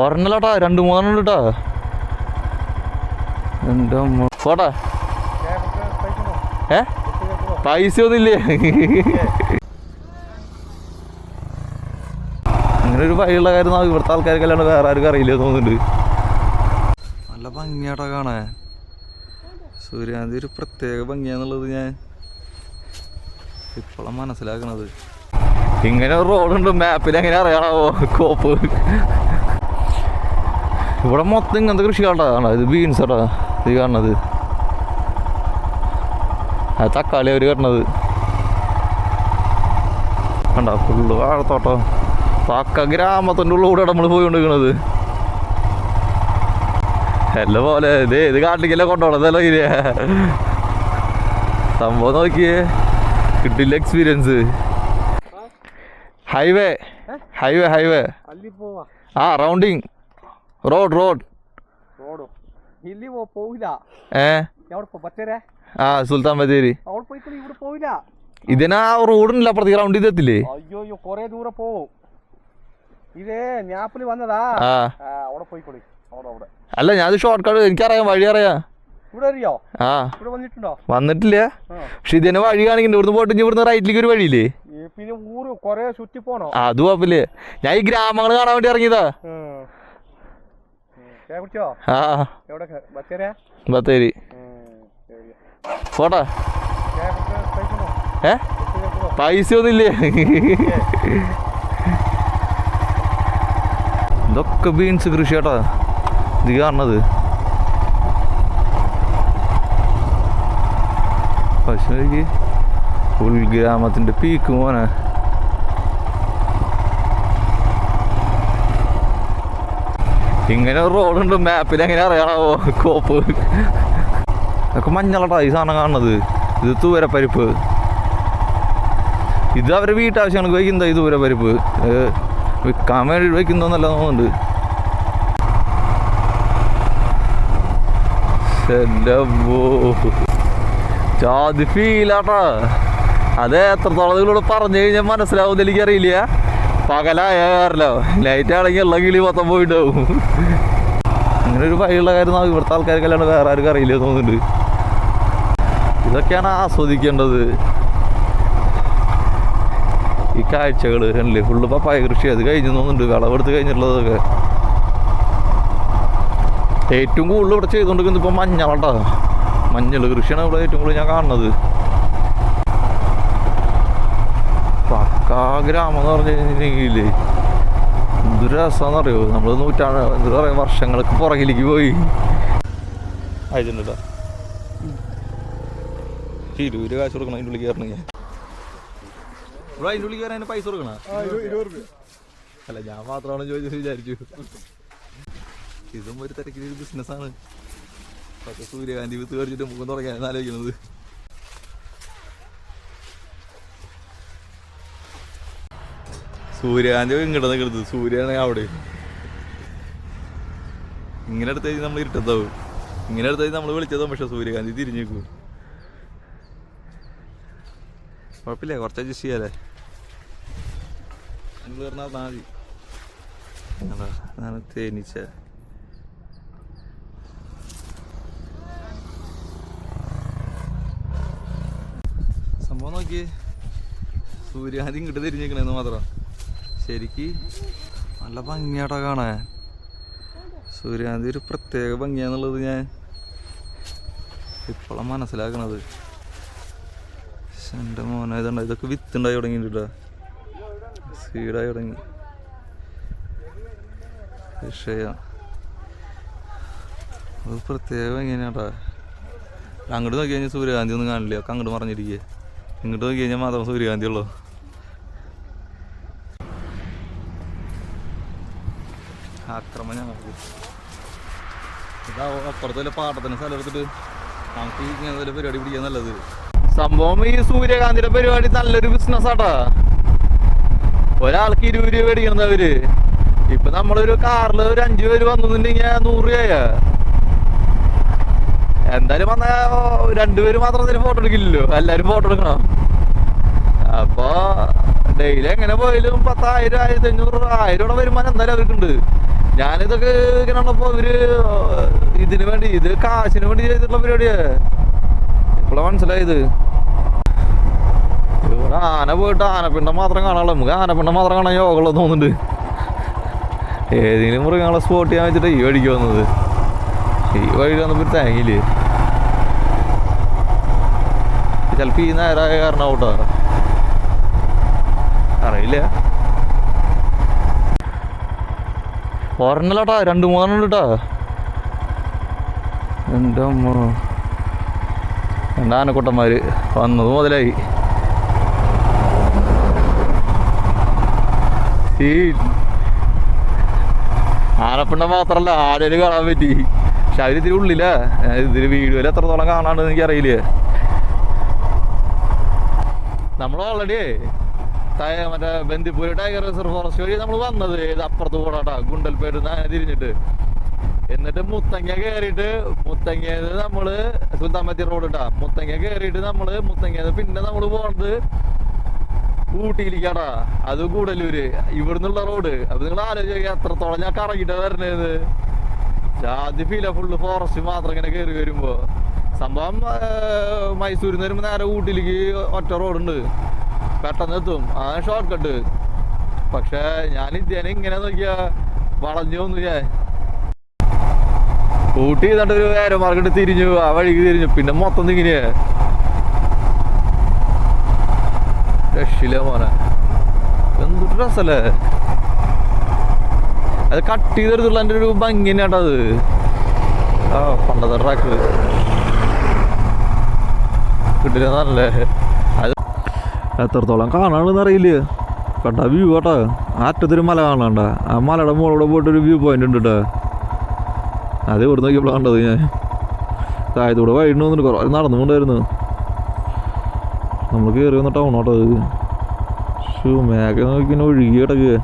ഒരെണ്ണല്ലാട്ടാ രണ്ട് മൂന്നെണ്ണം കേട്ടാ എന്റെ അമ്മ പോട്ടെ ഏ? പൈസ ഒന്നുമില്ലേ അങ്ങനെ ഒരു വഴിയുള്ള കാര്യം ഇവിടുത്തെ ആൾക്കാർക്ക് അല്ലാണ്ട് വേറെ ആർക്കും അറിയില്ല തോന്നുന്നുണ്ട്. നല്ല ഭംഗിയാട്ടോ കാണാൻ. സൂര്യാന്തി ഒരു പ്രത്യേക ഭംഗിയാന്നുള്ളത് ഞാൻ ഇപ്പോഴാണ് മനസ്സിലാക്കണത്. ഇങ്ങനെ ഒരു റോഡുണ്ട് മാപ്പിൽ എങ്ങനെ അറിയാണാവോ കോപ്പ്. ഇവിടെ മൊത്തം ഇങ്ങനത്തെ കൃഷി കണ്ടതാണ് ഇത് ബീൻസ് കേട്ടോ ഇത് കാണുന്നത്. അത് തക്കാളി അവർ കട്ടണത്. കണ്ട ഫുള്ള് വാഴത്തോട്ടം. പക്ക ഗ്രാമത്തിന്റെ ഉള്ളിലൂടെ നമ്മൾ പോയിക്കൊണ്ടിരിക്കണത് എല്ലാം പോലെ ഇതേ ഇത് കാട്ടിക്കല്ലേ കൊണ്ടുപോകണതല്ലോ ഇത്? സംഭവം നോക്കിയേ. കിട്ടില്ല എക്സ്പീരിയൻസ് ഹൈവേ ഹൈവേ ഹൈവേ ആ റൗണ്ടിങ് റോഡ്? റോഡ് ആ സുൽത്താൻ ബത്തേരി. ഇതിനാ റോഡിനില്ല അപ്പുറത്ത് ഗ്രൗണ്ട് ഇതെത്തില്ലേ അയ്യോ കൊറേ ദൂരെ പോവും ഇതേ ഞാപ്പിളി വന്നതാ. അവിടെ പോയിക്കോളി. അല്ല ഞാൻ ഷോർട്ട് കട്ട് എനിക്കറിയാം വഴി അറിയാം. ഇവിടെ അറിയോ? ആ. ഇവിടെ വന്നിട്ടുണ്ടോ? വന്നിട്ടില്ല. പക്ഷെ ഇതിനെ വഴി കാണിക്കണ്ട ഇവിടുന്ന് പോയിട്ട് ഇവിടുന്ന് റൈറ്റിലേക്ക് ഒരു വഴിയില്ലേ? അത് ചുറ്റി കുഴപ്പമില്ലേ. ഞാൻ ഈ ഗ്രാമങ്ങൾ കാണാൻ വേണ്ടി ഇറങ്ങിയതാ. കുടിച്ചോ? ആ ബത്തേരി. പോട്ടെ ഏ? പൈസ ഒന്നുമില്ലേ ഇതൊക്കെ ബീൻസ് കൃഷി കേട്ടോ ഇത് കാണുന്നത്. പക്ഷേ ഉൾഗ്രാമത്തിന്റെ പീക്ക് മോനെ. ഇങ്ങനെ ഒരു റോഡുണ്ട് മാപ്പിൽ എങ്ങനെ അറിയാണാവോ കോപ്പ്. അതൊക്കെ മഞ്ഞളട്ടാ ഈ സാധനം കാണുന്നത്. ഇത് തൂവരപ്പരിപ്പ്. ഇത് അവരെ വീട്ടാവശ്യങ്ങൾക്ക് വയ്ക്കുന്നത് ഈ തൂവരപ്പരിപ്പ്. വിൽക്കാൻ വേണ്ടി വയ്ക്കുന്നതെന്നല്ല തോന്നുന്നുണ്ട്. ജാതി ഫീലാട്ടാ അതെ എത്രത്തോളം ഇതിലൂടെ പറഞ്ഞു കഴിഞ്ഞാൽ മനസ്സിലാവും എനിക്കറിയില്ല. പകലായ ലൈറ്റ് ആണെങ്കിൽ ഉള്ള കിളി മൊത്തം പോയിട്ടാവും അങ്ങനെ ഒരു വഴിയുള്ള കാര്യം ഇവിടുത്തെ ആൾക്കാർക്കല്ലാണ്ട് വേറെ ആർക്കും അറിയില്ല തോന്നുന്നുണ്ട്. ഇതൊക്കെയാണ് ആസ്വദിക്കേണ്ടത്. ഈ കാഴ്ചകൾ അല്ലേ ഫുള്ള് പപ്പായ കൃഷി. അത് കഴിഞ്ഞു തോന്നുന്നുണ്ട്. വിളവെടുത്ത് കഴിഞ്ഞിട്ടുള്ളതൊക്കെ. ഏറ്റവും കൂടുതൽ ഇവിടെ ചെയ്തുകൊണ്ടിരിക്കുന്നത് ഇപ്പം മഞ്ഞളാട്ടാ മഞ്ഞൾ കൃഷിയാണ് ഇവിടെ ഏറ്റവും കൂടുതൽ ഞാൻ കാണുന്നത്. പക്കാ ഗ്രാമം എന്ന് പറഞ്ഞു കഴിഞ്ഞിട്ടുണ്ടെങ്കിൽ എന്തൊരു രസമാണെന്നറിയോ? നമ്മൾ നൂറ്റാണ്ട് എന്താ പറയുക വർഷങ്ങൾക്ക് പുറകിലേക്ക് പോയി. അയച്ചിട്ടുണ്ടോ ഇരുപത് കാശ് കൊടുക്കണം അതിന്റെ ഉള്ളിൽ കയറണമെങ്കിൽ ഇവിടെ അതിന്റെ ഉള്ളിൽ കയറാൻ പൈസ കൊടുക്കണം? അല്ല ഞാൻ മാത്രമാണ് ചോദിച്ചത് വിചാരിച്ചു. ഇതും ഒരു തിരക്കിലൊരു ബിസിനസ്സാണ് പക്ഷെ സൂര്യകാന്തി വിത്ത് കറിച്ചിട്ട് മുഖം തുടങ്ങിയാണ് ആലോചിക്കുന്നത്. സൂര്യകാന്തി ഇങ്ങോട്ട് നിൽക്കുന്നത് സൂര്യനാണെങ്കിൽ അവിടെ. ഇങ്ങനെ കഴിഞ്ഞാൽ നമ്മൾ ഇരുട്ടത്താവും. ഇങ്ങനെ കഴിഞ്ഞാൽ നമ്മൾ വിളിച്ചതാവും പക്ഷെ സൂര്യകാന്തി തിരിഞ്ഞു നിൽക്കും കുഴപ്പമില്ല കുറച്ച് അഡ്ജസ്റ്റ് ചെയ്യാലേ. നിങ്ങൾ പറഞ്ഞാൽ മതി. അതാ, അതാണ് തേനീച്ച. സംഭവം നോക്കി സൂര്യാന്തി ഇങ്ങോട്ട് തിരിഞ്ഞിരിക്കണേന്ന് മാത്രം. ശരിക്ക് നല്ല ഭംഗിയാട്ടോ കാണാൻ. സൂര്യാന്തി ഒരു പ്രത്യേക ഭംഗിയാന്നുള്ളത് ഞാൻ ഇപ്പോഴാണ് മനസ്സിലാക്കണത്. എന്റെ മോനെ ഇതുണ്ട്? ഇതൊക്കെ വിത്തുണ്ടായി തുടങ്ങിയിട്ടാ സീഡായി തുടങ്ങി. വിഷയം. അത് പ്രത്യേകം എങ്ങനെയാട്ടാ അങ്ങോട്ട് നോക്കി കഴിഞ്ഞാൽ സൂര്യകാന്തി ഒന്നും കാണില്ല. ഒക്കെ അങ്ങോട്ട് മറിഞ്ഞിരിക്കുക ഇങ്ങോട്ട് നോക്കി കഴിഞ്ഞാൽ മാത്രം സൂര്യകാന്തി ഉള്ളൂ. വല്ല പാട്ടത്തിന് സ്ഥലം എടുത്തിട്ട് ഇങ്ങനെ പരിപാടി പിടിക്കാൻ നല്ലത്. സംഭവം ഈ സൂര്യകാന്തിന്റെ പരിപാടി നല്ലൊരു ബിസിനസ് ആട്ടാ. ഒരാൾക്ക് ഇരുപത് രൂപ മേടിക്കണത് അവർ. ഇപ്പൊ നമ്മളൊരു കാറിൽ ഒരു അഞ്ചു പേര് വന്നിട്ടുണ്ടെങ്കിൽ നൂറ് രൂപയാ. എന്തായാലും വന്ന രണ്ടുപേര് മാത്രം ഫോട്ടോ എടുക്കില്ലല്ലോ. എല്ലാരും ഫോട്ടോ എടുക്കണം. അപ്പൊ ഡെയിലി എങ്ങനെ പോയാലും പത്തായിരം ആയിരത്തി അഞ്ഞൂറ് ആയിരം വരുമാനം എന്തായാലും അവർക്കുണ്ട്. ഞാനിതൊക്കെ ഇങ്ങനെ ഉള്ളപ്പോ ഇവർ ഇതിന് വേണ്ടി ഇത് കാശിന് വേണ്ടി ചെയ്തിട്ടുള്ള പരിപാടിയാ. ഇപ്പോഴാണ് മനസ്സിലായത്. ഇവിടെ ആന പോയിട്ട് ആനപ്പിണ്ടം മാത്രം കാണാനുള്ള. നമുക്ക് ആനപ്പിണ്ടം മാത്രം കാണാൻ യോഗമുള്ള തോന്നുന്നുണ്ട്. ഏതെങ്കിലും മൃഗങ്ങളെ സ്പോട്ട് ചെയ്യാൻ വെച്ചിട്ട് ഈ വഴിക്ക് വന്നത്. ഈ വഴി വന്നപ്പോൾ തേങ്ങിയില്ലേ ചിലപ്പോ ഈ നേരമായ കാരണം ഔട്ടോ അറിയില്ല. ഒരെണ്ണല്ലാട്ടാ രണ്ട് മൂന്നെണ്ണം ഉണ്ട് കേട്ടാ എന്റെ അമ്മ. രണ്ട് ആനക്കുട്ടന്മാര് വന്നത് മുതലായി. ആനപ്പിണ്ട മാത്രല്ല ആനേന് കാണാൻ പറ്റി. പക്ഷെ അവർ ഇതിരി ഉള്ളില്ല ഇതിൽ വീഡിയോയിൽ എത്രത്തോളം കാണാണ്ടെന്ന് എനിക്ക് അറിയില്ലേ നമ്മൾ ഓൾറെഡി മറ്റേ ബന്ദിപ്പൂര് ടൈഗർ റിസർവ് ഫോറസ്റ്റ് വഴി നമ്മൾ വന്നത് ഏത് അപ്പുറത്ത് പോടാട്ടാ ഗുണ്ടൽപേട്ട് അങ്ങനെ തിരിഞ്ഞിട്ട്. എന്നിട്ട് മുത്തങ്ങ കയറിയിട്ട് മുത്തങ്ങയത് നമ്മൾ സുൽത്താമത്തി റോഡ് ഇട്ടാ മുത്തങ്ങ കയറിയിട്ട് നമ്മൾ മുത്തങ്ങയത് പിന്നെ നമ്മൾ പോണത് ഊട്ടിയിലേക്കാടാ അത് കൂടല്ലൂര് ഇവിടുന്നുള്ള റോഡ്. അപ്പൊ നിങ്ങൾ ആലോചിക്കുക എത്രത്തോളം ഞാൻ കറങ്ങിട്ടാ വരണേത് ജാതി ഫീല ഫുള്ള് ഫോറസ്റ്റ് മാത്രം ഇങ്ങനെ കയറി വരുമ്പോ. സംഭവം മൈസൂരിൽ നിന്ന് വരുമ്പോ നേരെ ഊട്ടിയിലേക്ക് ഒറ്റ റോഡുണ്ട്. പെട്ടെന്ന് എത്തും. ആ ഷോർട്ട് കട്ട് പക്ഷെ ഞാൻ ഇദ്ദേഹം ഇങ്ങനെ നോക്കിയാ വളഞ്ഞു വന്നു ഞാൻ. ഊട്ടി ചെയ്തിട്ട് ഒരു ഏരോ തിരിഞ്ഞു. ആ വഴിക്ക് തിരിഞ്ഞു. പിന്നെ മൊത്തം ഇങ്ങനെയാ രക്ഷില്ല മോനെ. എന്തൊരു രസല്ലേ. അത് കട്ട് ചെയ്തെടുത്തുള്ള എന്റെ ഒരു ഭംഗി തന്നെയാട്ടോ അത്. ആ പണ്ടത്തെ ട്രാക്ക് കിട്ടില്ല നല്ലേ എത്രത്തോളം കാണാണെന്ന് അറിയില്ല? കണ്ട വ്യൂ കേട്ടോ അറ്റത്തൊരു മല കാണണ്ട ആ മലയുടെ മുകളിലൂടെ പോയിട്ട് ഒരു വ്യൂ പോയിന്റ് ഉണ്ട് കേട്ടോ അത് ഇവിടെ നോക്കിയപ്പോൾ കണ്ടത് ഞാൻ. താഴത്തൂടെ വൈകിട്ട് വന്നിട്ട് കുറേ നടന്നുകൊണ്ടായിരുന്നു. നമ്മൾ കയറി വന്ന ടൗൺ കേട്ടോ അത്. ഷൂ മേഘ നോക്കി ഒഴുകി കിടക്കുക